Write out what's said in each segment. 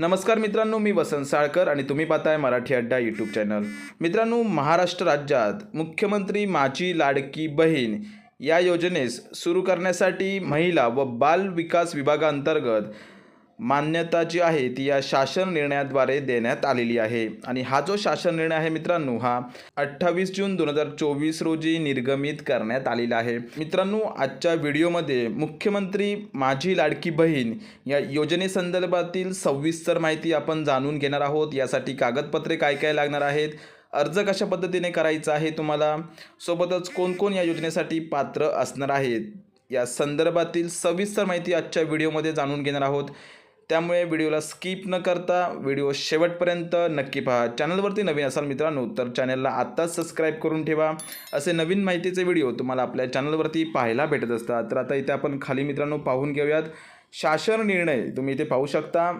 नमस्कार मित्रांनो मी वसंत साळकर आणि तुम्ही पाहताय मराठी अड्डा यूट्यूब चॅनल मित्रांनो महाराष्ट्र राज्यात मुख्यमंत्री माझी लाडकी बहीण या योजनेस सुरू करण्यासाठी महिला व बाल विकास विभागाअंतर्गत मान्यता जी आहे ती या शासन निर्णयाद्वारे देण्यात आलेली आहे. आणि हा जो शासन निर्णय आहे मित्रांनो हा अठ्ठावीस जून दोन हजार चोवीस रोजी निर्गमित करण्यात आलेला आहे. मित्रांनो आजच्या व्हिडिओमध्ये मुख्यमंत्री माझी लाडकी बहीण या योजनेसंदर्भातील सविस्तर माहिती आपण जाणून घेणार आहोत. यासाठी कागदपत्रे काय काय लागणार आहेत? अर्ज कशा पद्धतीने करायचा आहे तुम्हाला? सोबतच कोणकोण या योजनेसाठी पात्र असणार आहेत? या संदर्भातील सविस्तर माहिती आजच्या व्हिडिओमध्ये जाणून घेणार आहोत. त्यामुळे व्हिडिओला स्किप न करता व्हिडिओ शेवटपर्यंत नक्की पहा. चॅनलवरती नवीन असाल मित्रांनो तर चॅनलला आत्ताच सबस्क्राईब करून ठेवा. असे नवीन माहितीचे व्हिडिओ तुम्हाला आपल्या चॅनलवरती पाहायला भेटत असतात. तर आता इथे आपण खाली मित्रांनो पाहून घेऊयात. शासन निर्णय तुम्ही इथे पाहू शकता.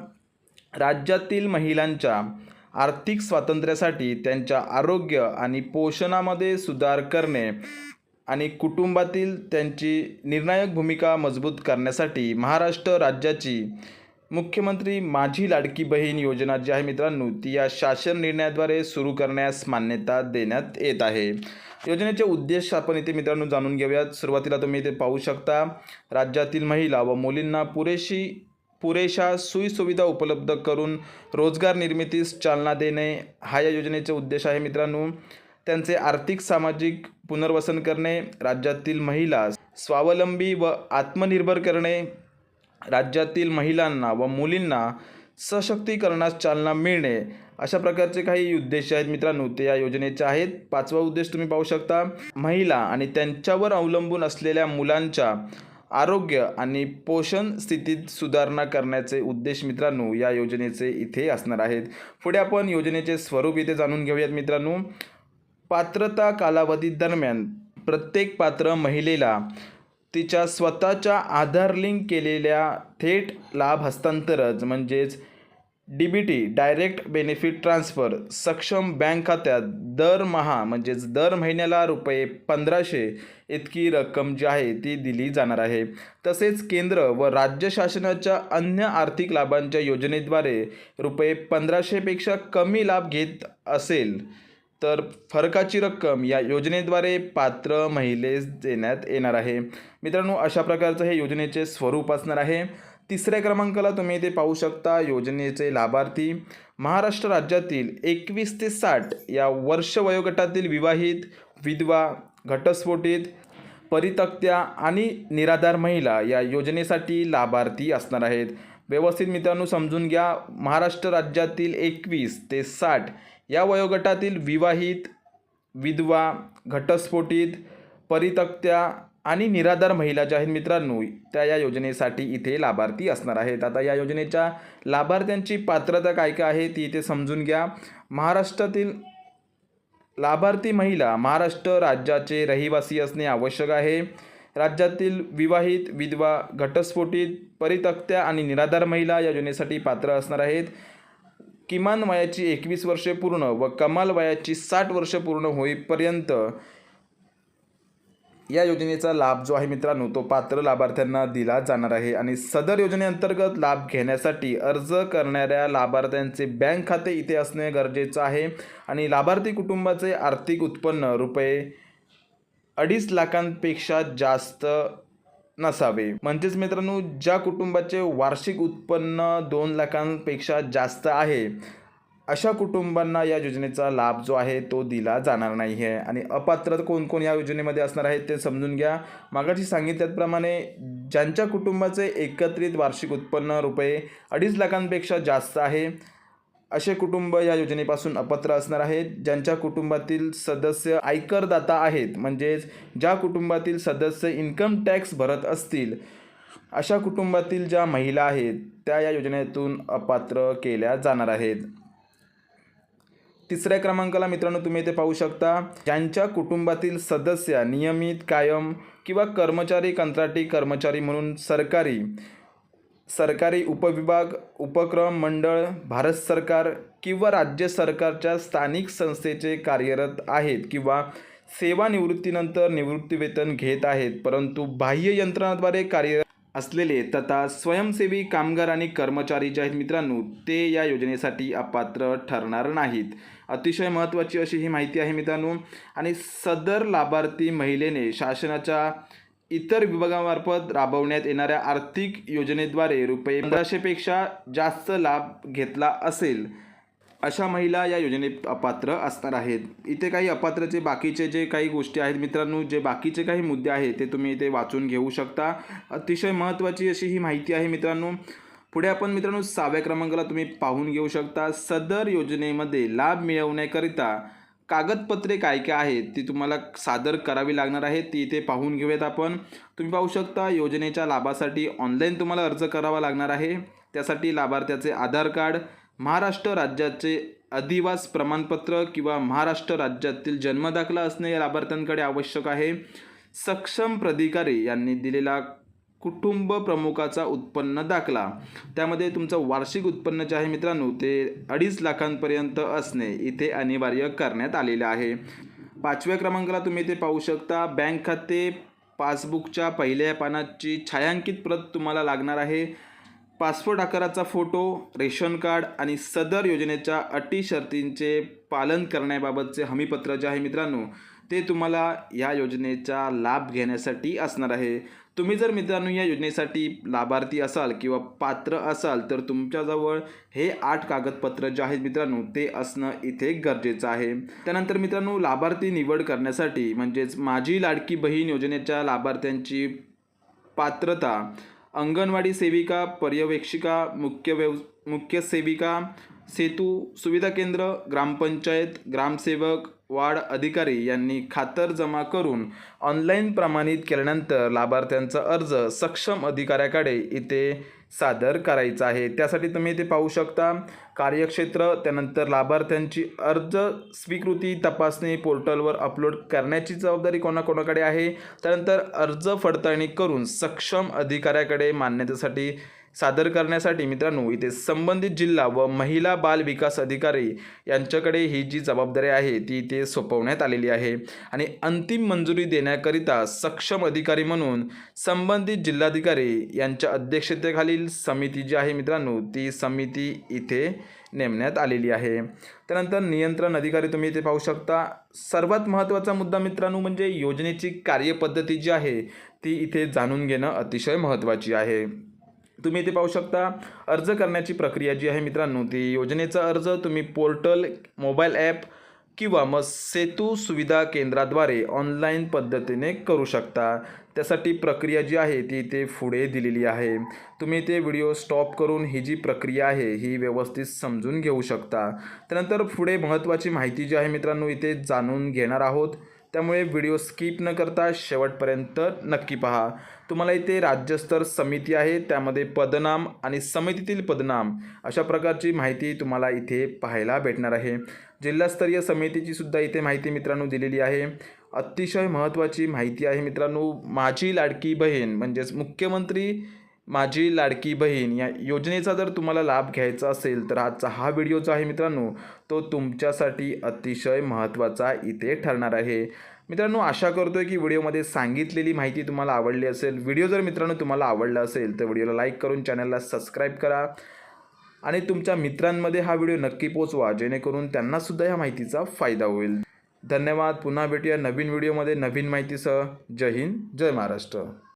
राज्यातील महिलांच्या आर्थिक स्वातंत्र्यासाठी त्यांच्या आरोग्य आणि पोषणामध्ये सुधार करणे आणि कुटुंबातील त्यांची निर्णायक भूमिका मजबूत करण्यासाठी महाराष्ट्र राज्याची मुख्यमंत्री माझी लाडकी बहीण योजना जी आहे मित्रांनो ती या शासन निर्णयाद्वारे सुरू करण्यास मान्यता देण्यात येत आहे. योजनेचे उद्देश आपण इथे मित्रांनो जाणून घेऊयात. सुरुवातीला तुम्ही इथे पाहू शकता राज्यातील महिला व मुलींना पुरेशी पुरेशा सोयीसुविधा उपलब्ध करून रोजगार निर्मितीस चालना देणे हा या योजनेचा उद्देश आहे मित्रांनो. त्यांचे आर्थिक सामाजिक पुनर्वसन करणे राज्यातील महिला स्वावलंबी व आत्मनिर्भर करणे राज्यातील महिलांना व मुलींना सशक्तीकरणास चालना मिळणे अशा प्रकारचे काही उद्देश आहेत मित्रांनो. ते या योजनेचे आहेत. पाचवा उद्देश तुम्ही पाहू शकता. महिला आणि त्यांच्यावर अवलंबून असलेल्या मुलांच्या आरोग्य आणि पोषण स्थितीत सुधारणा करण्याचे उद्देश मित्रांनो या योजनेचे इथे असणार आहेत. पुढे आपण योजनेचे स्वरूप इथे जाणून घेऊयात मित्रांनो. पात्रता कालावधी दरम्यान प्रत्येक पात्र महिलेला तिच्या स्वतःच्या आधार लिंक केलेल्या थेट लाभ हस्तांतरच म्हणजेच D B T direct benefit transfer सक्षम बँक खात्यात दरमहा म्हणजेच दर महिन्याला रुपये पंधराशे इतकी रक्कम जी आहे ती दिली जाणार आहे. तसेच केंद्र व राज्य शासनाच्या अन्य आर्थिक लाभांच्या योजनेद्वारे रुपये पंधराशेपेक्षा कमी लाभ घेत असेल. तर फरकाची रक्कम या योजनेद्वारे पात्र महिलेस देण्यात येणार आहे. मित्रांनो अशा प्रकारचं हे योजनेचे स्वरूप असणार आहे. तिसऱ्या क्रमांकाला तुम्ही इथे पाहू शकता योजनेचे लाभार्थी. महाराष्ट्र राज्यातील एकवीस ते साठ या वर्ष वयोगटातील विवाहित विधवा घटस्फोटित परितक्त्या आणि निराधार महिला या योजनेसाठी लाभार्थी असणार आहेत. व्यवस्थित मित्रांनो समजून घ्या. महाराष्ट्र राज्यातील एकवीस ते साठ या वयोगटातील विवाहित विधवा घटस्फोटित परितक्त्या आणि निराधार महिला ज्या आहेत मित्रांनो त्या या योजनेसाठी इथे लाभार्थी असणार आहेत. आता या योजनेच्या लाभार्थ्यांची पात्रता काय काय आहे ती इथे समजून घ्या. महाराष्ट्रातील लाभार्थी महिला महाराष्ट्र राज्याचे रहिवासी असणे आवश्यक आहे. राज्यातील विवाहित विधवा घटस्फोटित परितक्त्या आणि निराधार महिला या योजनेसाठी पात्र असणार आहेत. किमान वयाची एकवीस वर्षे पूर्ण व कमाल वयाची साठ वर्ष पूर्ण होईपर्यंत या योजनेचा लाभ जो आहे मित्रांनो तो पात्र लाभार्थ्यांना दिला जाणार आहे. आणि सदर योजनेअंतर्गत लाभ घेण्यासाठी अर्ज करणाऱ्या लाभार्थ्यांचे बँक खाते इथे असणे गरजेचं आहे. आणि लाभार्थी कुटुंबाचे आर्थिक उत्पन्न रुपये अडीच लाखांपेक्षा जास्त नसावे. म्हणजेच मित्रांनो ज्या कुटुंबाचे वार्षिक उत्पन्न दोन लाखांपेक्षा जास्त आहे अशा कुटुंबांना या योजनेचा लाभ जो आहे तो दिला जाणार नाही आहे आणि अपात्र कोण कोण या योजनेमध्ये असणार आहेत ते समजून घ्या. मागाशी सांगितल्याप्रमाणे ज्यांच्या कुटुंबाचे एकत्रित वार्षिक उत्पन्न रुपये अडीच लाखांपेक्षा जास्त आहे असे कुटुंब या योजनेपासून अपात्र असणार आहेत ज्यांच्या कुटुंबातील सदस्य आयकरदाता आहेत म्हणजेच ज्या कुटुंबातील सदस्य इन्कम टॅक्स भरत असतील अशा कुटुंबातील ज्या महिला आहेत त्या या योजनेतून अपात्र केल्या जाणार आहेत. तिसऱ्या क्रमांकाला मित्रांनो तुम्ही इथे पाहू शकता ज्यांच्या कुटुंबातील सदस्य नियमित कायम किंवा कर्मचारी कंत्राटी कर्मचारी म्हणून सरकारी सरकारी उपविभाग उपक्रम मंडळ भारत सरकार किंवा राज्य सरकारच्या स्थानिक संस्थेचे कार्यरत आहेत किंवा सेवानिवृत्तीनंतर निवृत्तीवेतन घेत आहेत परंतु बाह्य यंत्रणाद्वारे कार्यरत असलेले तथा स्वयंसेवी कामगार आणि कर्मचारी जे आहेत मित्रांनो ते या योजनेसाठी अपात्र ठरणार नाहीत. अतिशय महत्त्वाची अशी ही माहिती आहे मित्रांनो. आणि सदर लाभार्थी महिलेने शासनाच्या इतर विभागामार्फत राबवण्यात येणाऱ्या आर्थिक योजनेद्वारे रुपये पंधराशेपेक्षा जास्त लाभ घेतला असेल अशा महिला या योजनेत अपात्र असणार आहेत. इथे काही अपात्रचे बाकीचे जे काही गोष्टी आहेत मित्रांनो जे बाकीचे काही मुद्दे आहेत ते तुम्ही इथे वाचून घेऊ शकता. अतिशय महत्त्वाची अशी ही माहिती आहे मित्रांनो. पुढे आपण मित्रांनो सहाव्या क्रमांकाला तुम्ही पाहून घेऊ शकता. सदर योजनेमध्ये लाभ मिळवण्याकरिता कागदपत्रे काय काय आहेत ती तुम्हाला सादर करावी लागणार आहेत ती इथे पाहून घेऊयात आपण. तुम्ही पाहू शकता योजनेच्या लाभासाठी ऑनलाईन तुम्हाला अर्ज करावा लागणार आहे. त्यासाठी लाभार्थ्याचे आधार कार्ड महाराष्ट्र राज्याचे अधिवास प्रमाणपत्र किंवा महाराष्ट्र राज्यातील जन्मदाखला असणे या लाभार्थ्यांकडे आवश्यक आहे. सक्षम प्राधिकारी यांनी दिलेला कुटुंब प्रमुखाचा उत्पन्न दाखला. त्यामध्ये तुमचं वार्षिक उत्पन्न जे आहे मित्रांनो ते अडीच लाखांपर्यंत असणे इथे अनिवार्य करण्यात आलेलं आहे. पाचव्या क्रमांकाला तुम्ही इथे पाहू शकता बँक खाते पासबुकच्या पहिल्या पानाची छायांकित प्रत तुम्हाला लागणार आहे. पासपोर्ट आकाराचा फोटो रेशन कार्ड आणि सदर योजनेच्या अटी शर्तींचे पालन करण्याबाबतचे हमीपत्र जे आहे मित्रांनो ते तुम्हाला या योजनेचा लाभ घेण्यासाठी असणार आहे. तुम्ही जर मित्रांनो या योजनेसाठी लाभार्थी असाल किंवा पात्र असाल तर तुमच्याजवळ हे आठ कागदपत्र जे आहेत मित्रांनो ते असणं इथे गरजेचं आहे. त्यानंतर मित्रांनो लाभार्थी निवड करण्यासाठी म्हणजेच माझी लाडकी बहीण योजनेच्या लाभार्थ्यांची पात्रता अंगणवाडी सेविका पर्यवेक्षिका मुख्य व्यव मुख्य सेविका सेतू सुविधा केंद्र ग्रामपंचायत ग्रामसेवक वाढ अधिकारी यांनी खातर जमा करून ऑनलाईन प्रमाणित केल्यानंतर लाभार्थ्यांचा अर्ज सक्षम अधिकाऱ्याकडे इथे सादर करायचा आहे. त्यासाठी तुम्ही इथे पाहू शकता कार्यक्षेत्र त्यानंतर लाभार्थ्यांची अर्ज स्वीकृती तपासणी पोर्टलवर अपलोड करण्याची जबाबदारी कोणाकोणाकडे आहे त्यानंतर अर्ज पडताळणी करून सक्षम अधिकाऱ्याकडे मान्यतेसाठी सादर करण्यासाठी मित्रांनो इथे संबंधित जिल्हा व महिला बाल विकास अधिकारी यांच्याकडे ही जी जबाबदारी आहे ती इथे सोपवण्यात आलेली आहे. आणि अंतिम मंजुरी देण्याकरिता सक्षम अधिकारी म्हणून संबंधित जिल्हाधिकारी यांच्या अध्यक्षतेखालील समिती जी आहे मित्रांनो ती समिती इथे नेमण्यात आलेली आहे. त्यानंतर नियंत्रण अधिकारी तुम्ही इथे पाहू शकता. सर्वात महत्त्वाचा मुद्दा मित्रांनो म्हणजे योजनेची कार्यपद्धती जी आहे ती इथे जाणून घेणं अतिशय महत्त्वाची आहे. तुम्ही इथे पाहू शकता अर्ज करण्याची प्रक्रिया जी आहे मित्रांनो ती योजनेचा अर्ज तुम्ही पोर्टल मोबाईल ॲप किंवा मग सेतू सुविधा केंद्राद्वारे ऑनलाईन पद्धतीने करू शकता. त्यासाठी प्रक्रिया जी आहे ती इथे पुढे दिलेली आहे. तुम्ही ते व्हिडिओ स्टॉप करून ही जी प्रक्रिया आहे ही व्यवस्थित समजून घेऊ शकता. त्यानंतर पुढे महत्त्वाची माहिती जी आहे मित्रांनो इथे जाणून घेणार आहोत. त्यामुळे व्हिडिओ स्किप न करता शेवटपर्यंत नक्की पहा. तुम्हाला इथे राज्यस्तर समिती आहे त्यामध्ये पदनाम आणि समितीतील पदनाम अशा प्रकारची माहिती तुम्हाला इथे पाहायला भेटणार आहे. जिल्हास्तरीय समितीची सुद्धा इथे माहिती मित्रांनो दिलेली आहे. अतिशय महत्त्वाची माहिती आहे मित्रांनो माझी लाडकी बहीण म्हणजेच मुख्यमंत्री माझी लाडकी बहीण या योजनेचा जर तुम्हाला लाभ घ्यायचा असेल तर आजचा हा व्हिडिओ जो आहे मित्रांनो तो तुमच्यासाठी अतिशय महत्त्वाचा इथे ठरणार आहे. मित्रांनो आशा करतोय की व्हिडिओमध्ये सांगितलेली माहिती तुम्हाला आवडली असेल. व्हिडिओ जर मित्रांनो तुम्हाला आवडला असेल तर व्हिडिओला लाईक करून चॅनलला सबस्क्राईब करा आणि तुमच्या मित्रांमध्ये हा व्हिडिओ नक्की पोचवा जेणेकरून त्यांनासुद्धा या माहितीचा फायदा होईल. धन्यवाद. पुन्हा भेटूया नवीन व्हिडिओमध्ये नवीन माहितीसह. जय हिंद. जय महाराष्ट्र.